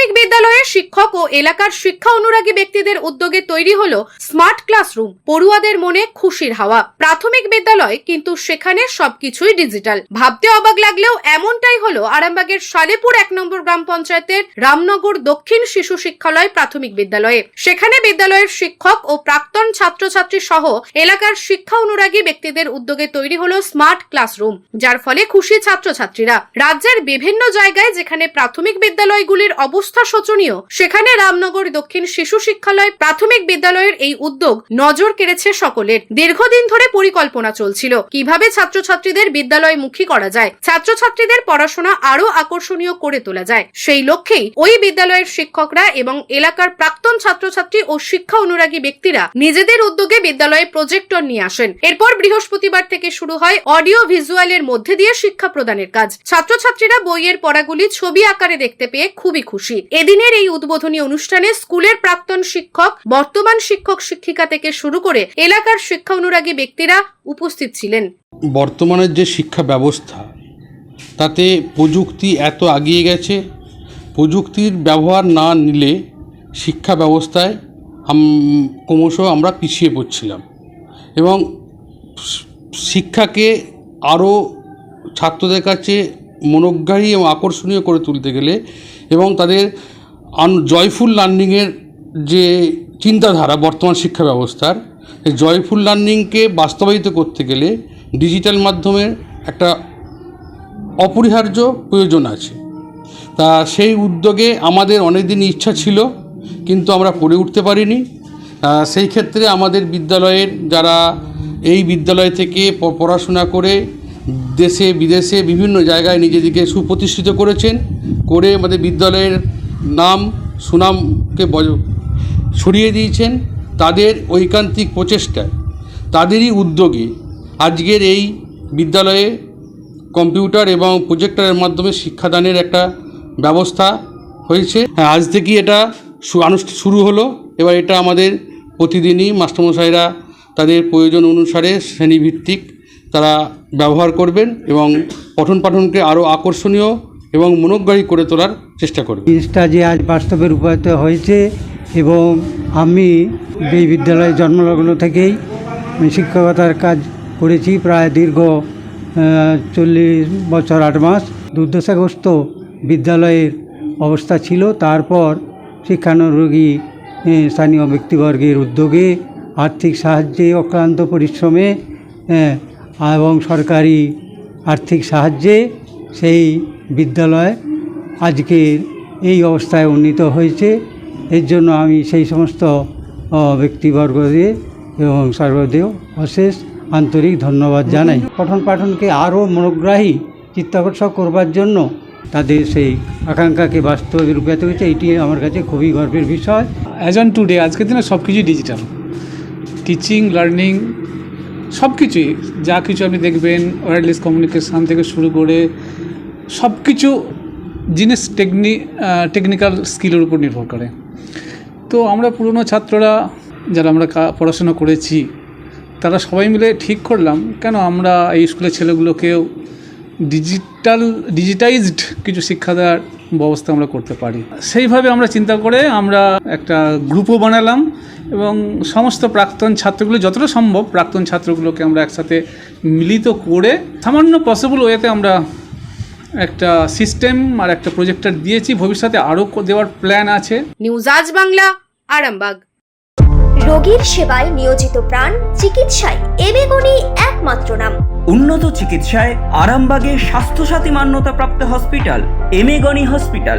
প্রাথমিক বিদ্যালয়ের শিক্ষক ও এলাকার শিক্ষা অনুরাগী ব্যক্তিদের উদ্যোগে তৈরি হলো স্মার্ট ক্লাসরুম, পড়ুয়াদের মনে খুশির হাওয়া। প্রাথমিক বিদ্যালয় কিন্তু সেখানে সবকিছুই ডিজিটাল। ভাবতে অবাক লাগলেও এমনটাই হলো আরামবাগের সালেপুর এক নম্বর গ্রাম পঞ্চায়েতের রামনগর দক্ষিণ শিশু শিক্ষালয় প্রাথমিক বিদ্যালয়ে। সেখানে বিদ্যালয়ের শিক্ষক ও প্রাক্তন ছাত্রছাত্রী সহ এলাকার শিক্ষা অনুরাগী ব্যক্তিদের উদ্যোগে তৈরি হলো স্মার্ট ক্লাসরুম, যার ফলে খুশি ছাত্রছাত্রীরা। রাজ্যের বিভিন্ন জায়গায় যেখানে প্রাথমিক বিদ্যালয়গুলির অবস্থা শোচনীয়। সেখানে রামনগর দক্ষিণ শিশু শিক্ষালয় প্রাথমিক বিদ্যালয়ের এই উদ্যোগ নজর কেড়েছে সকলের। দীর্ঘদিন ধরে পরিকল্পনা চলছিল। কীভাবে ছাত্রছাত্রীদের বিদ্যালয় মুখী করা যায়, ছাত্রছাত্রীদের পড়াশোনা আরও আকর্ষণীয় করে তোলা যায়, সেই লক্ষ্যেই ওই বিদ্যালয়ের শিক্ষকরা এবং এলাকার প্রাক্তন ছাত্রছাত্রী ও শিক্ষা অনুরাগী ব্যক্তিরা নিজেদের উদ্যোগে বিদ্যালয়ে প্রজেক্টর নিয়ে আসেন। এরপর বৃহস্পতিবার থেকে শুরু হয় অডিও ভিজুয়ালের মধ্যে দিয়ে শিক্ষা প্রদানের কাজ। ছাত্রছাত্রীরা বইয়ের পড়াগুলি ছবি আকারে দেখতে পেয়ে খুবই খুশি। এদিনের এই উদ্বোধনী অনুষ্ঠানে স্কুলের প্রাক্তন শিক্ষক, বর্তমান শিক্ষক শিক্ষিকা থেকে শুরু করে এলাকার শিক্ষা অনুরাগী ব্যক্তিরা উপস্থিত ছিলেন। বর্তমানের যে শিক্ষা ব্যবস্থা, তাতে প্রযুক্তি এত এগিয়ে গেছে, প্রযুক্তির ব্যবহার না নিলে শিক্ষা ব্যবস্থায় ক্রমশ আমরা পিছিয়ে পড়ছিলাম। এবং শিক্ষাকে আরও ছাত্রদের কাছে মনোগ্রাহী এবং আকর্ষণীয় করে তুলতে গেলে এবং তাদের আন জয়ফুল লার্নিংয়ের যে চিন্তাধারা বর্তমান শিক্ষা ব্যবস্থার জয়ফুল লার্নিংকে বাস্তবায়িত করতে গেলে ডিজিটাল মাধ্যমের একটা অপরিহার্য প্রয়োজন আছে। তা সেই উদ্যোগে আমাদের অনেক দিন ইচ্ছা ছিল, কিন্তু আমরা করে উঠতে পারিনি। সেই ক্ষেত্রে আমাদের বিদ্যালয়ের যারা এই বিদ্যালয় থেকে পড়াশোনা করে দেশে, বিদেশে বিভিন্ন জায়গায় নিজেদেরকে সুপ্রতিষ্ঠিত করেছেন, করে আমাদের বিদ্যালয়ের নাম, সুনামকে ছড়িয়ে দিয়েছেন তাদের ঐকান্তিক প্রচেষ্টায়, তাদেরই উদ্যোগে আজকের এই বিদ্যালয়ে কম্পিউটার এবং প্রজেক্টরের মাধ্যমে শিক্ষাদানের একটা ব্যবস্থা হয়েছে। হ্যাঁ আজ থেকেই এটা শুরু হলো। এবার এটা আমাদের প্রতিদিনই মাস্টারমশাইরা তাদের প্রয়োজন অনুসারে শ্রেণীভিত্তিক তারা ব্যবহার করবেন এবং পঠন পাঠনকে আরও আকর্ষণীয় এবং মনোগ্রাহী করে তোলার চেষ্টা করবেন। জিনিসটা যে আজ বাস্তবে রূপায়িত হয়েছে এবং আমি এই বিদ্যালয়ে জন্মলগ্ন থেকেই শিক্ষকতার কাজ করেছি প্রায় দীর্ঘ চল্লিশ বছর আট মাস। দুর্দশাগ্রস্ত বিদ্যালয়ের অবস্থা ছিল। তারপর শিক্ষানুরোগী স্থানীয় ব্যক্তিবর্গের উদ্যোগে আর্থিক সাহায্যে অক্লান্ত পরিশ্রমে এবং সরকারি আর্থিক সাহায্যে সেই বিদ্যালয় আজকের এই অবস্থায় উন্নীত হয়েছে। এর জন্য আমি সেই সমস্ত ব্যক্তিবর্গদের এবং সর্বদেও অশেষ আন্তরিক ধন্যবাদ জানাই। পঠন পাঠনকে আরও মনোগ্রাহী চিত্তাকর্ষক করবার জন্য তাদের সেই আকাঙ্ক্ষাকে বাস্তবে রূপায়িত হয়েছে, এটি আমার কাছে খুবই গর্বের বিষয়। অ্যাজ অন টুডে আজকের দিনে সব কিছুই ডিজিটাল টিচিং লার্নিং সব কিছুই, যা কিছু আপনি দেখবেন ওয়্যারলেস কমিউনিকেশান থেকে শুরু করে সব কিছু জিনিস টেকনি টেকনিক্যাল স্কিলের উপর নির্ভর করে। তো আমরা পুরনো ছাত্ররা, যারা আমরা পড়াশোনা করেছি, তারা সবাই মিলে ঠিক করলাম, কেন আমরা এই স্কুলের ছেলেগুলোকেও ডিজিটাল ডিজিটাইজড কিছু শিক্ষা দেওয়ার ব্যবস্থা আমরা করতে পারি। সেইভাবে আমরা চিন্তা করে আমরা একটা গ্রুপও বানালাম এবং সমস্ত প্রাক্তন ছাত্রগুলো যতটা সম্ভব প্রাক্তন ছাত্রগুলোকে আমরা একসাথে মিলিত করে সামান্য পসিবল ওয়েতে আমরা একটা সিস্টেম আর একটা প্রজেক্টর দিয়েছি। ভবিষ্যতে আরও দেওয়ার প্ল্যান আছে। নিউজ আজ বাংলা আরামবাগ। রোগীর সেবায় নিয়োজিত প্রাণ চিকিৎসায় এবেগুনি একমাত্র নাম। উন্নত চিকিৎসায় আরামবাগে স্বাস্থ্যসাথী মান্যতাপ্রাপ্ত হসপিটাল এমেগনি হসপিটাল।